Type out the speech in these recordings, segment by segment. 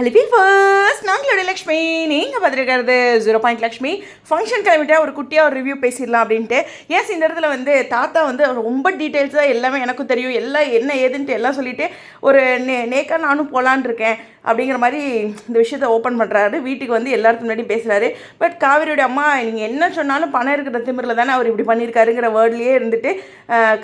Hello first நாங்களோட லக்ஷ்மி நீங்கள் பார்த்துருக்கிறது ஜீரோ பாயிண்ட் லக்ஷ்மி. ஃபங்க்ஷன் கிளம்பிட்டா ஒரு குட்டியாக ஒரு ரிவ்யூ பேசிடலாம் அப்படின்ட்டு. ஏஸ் இந்த இடத்துல வந்து தாத்தா வந்து ரொம்ப டீட்டெயில்ஸாக எல்லாமே எனக்கும் தெரியும். எல்லாம் என்ன ஏதுன்ட்டு எல்லாம் சொல்லிவிட்டு ஒரு நே நேக்காக நானும் போகலான் இருக்கேன் அப்படிங்கிற மாதிரி இந்த விஷயத்த ஓப்பன் பண்ணுறாரு வீட்டுக்கு வந்து எல்லாருக்கும் முன்னாடி பேசுகிறாரு பட் காவிரியோட அம்மா நீங்கள் என்ன சொன்னாலும் பணம் இருக்கிற திமிரில் தானே அவர் இப்படி பண்ணியிருக்காருங்கிற வேர்ட்லேயே இருந்துட்டு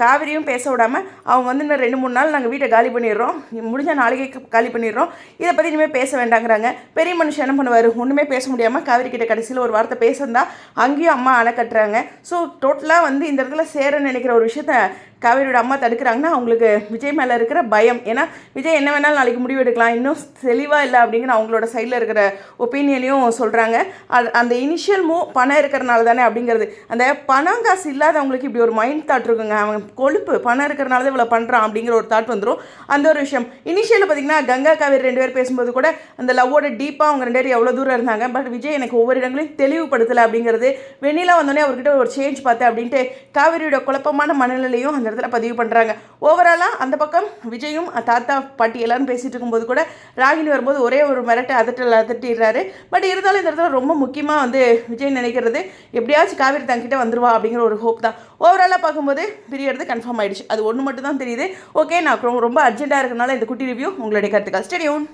காவிரியும் பேச விடாமல் அவங்க வந்து இன்னும் ரெண்டு மூணு நாள் நாங்கள் வீட்டை காலி பண்ணிடுறோம். முடிஞ்ச நாளைக்கே காலி பண்ணிடுறோம். இதை பற்றி இனிமேல் பேச பேச வேண்டாங்கிறாங்க. பெரிய மனுஷன் என்ன பண்ணுவார்? ஒன்றுமே பேச முடியாமல் காவிரி கிட்ட கடைசியில் ஒரு வார்த்தை பேசுந்தா அங்கேயும் அம்மா அணை கட்டுறாங்க. ஸோ டோட்டலாக வந்து இந்த இடத்துல சேரன்னு நினைக்கிற ஒரு விஷயத்த காவேரியோட அம்மா தடுக்கிறாங்கன்னா அவங்களுக்கு விஜய் மேலே இருக்கிற பயம். ஏன்னா விஜய் என்ன வேணாலும் நாளைக்கு முடிவு எடுக்கலாம். இன்னும் தெளிவாக இல்லை அப்படிங்கிற அவங்களோட சைடில் இருக்கிற ஒப்பீனியனையும் சொல்கிறாங்க அது அந்த இனிஷியல் மூவ் பணம் இருக்கிறனால தானே அப்படிங்கிறது. அந்த பணம் காசு இல்லாதவங்களுக்கு இப்படி ஒரு மைண்ட் தாட் இருக்குங்க. அவன் கொழுப்பு பணம் இருக்கிறனால தான் இவ்வளோ பண்ணுறான் அப்படிங்கிற ஒரு தாட் வந்துடும் அந்த ஒரு விஷயம். இனிஷியலில் பார்த்தீங்கன்னா கங்கா காவேரி ரெண்டு பேர் பேசும்போது கூட அந்த லவ்வோட டீப்பாக அவங்க ரெண்டு பேரும் எவ்வளோ தூரம் இருந்தாங்க. பட் விஜய் எனக்கு ஒவ்வொரு இடங்களையும் தெளிவுபடுத்தலை அப்படிங்கிறது. வெண்ணிலா வந்தோடனே அவர்கிட்ட ஒரு சேஞ்ச் பார்த்தேன் அப்படின்ட்டு காவேரியோட குழப்பமான மனநிலையும் அந்த இடத்துல பதிவு பண்ணுறாங்க ஓவராலாக அந்த பக்கம் விஜயும் தாத்தா பாட்டி எல்லாரும் பேசிகிட்டு இருக்கும்போது கூட ராகினி வரும்போது ஒரே ஒரு மிரட்டை அதட்டல் அதட்டிடுறாரு பட் இருந்தாலும் இந்த இடத்துல ரொம்ப முக்கியமாக வந்து விஜய் நினைக்கிறது எப்படியாச்சும் காவேரி தங்கிட்ட வந்துருவா அப்படிங்கிற ஒரு ஹோப் தான். ஓவராலாக பார்க்கும்போது பிரியறது கன்ஃபார்ம் ஆயிடுச்சு. அது ஒன்று மட்டும் தான் தெரியுது. ஓகே நான் ரொம்ப- ரொம்ப அர்ஜென்ட்டாக இருக்கனால இந்த குட்டி ரிவ்யூ உங்களுடைய கருத்துக்கள். ஸ்டெடியூன்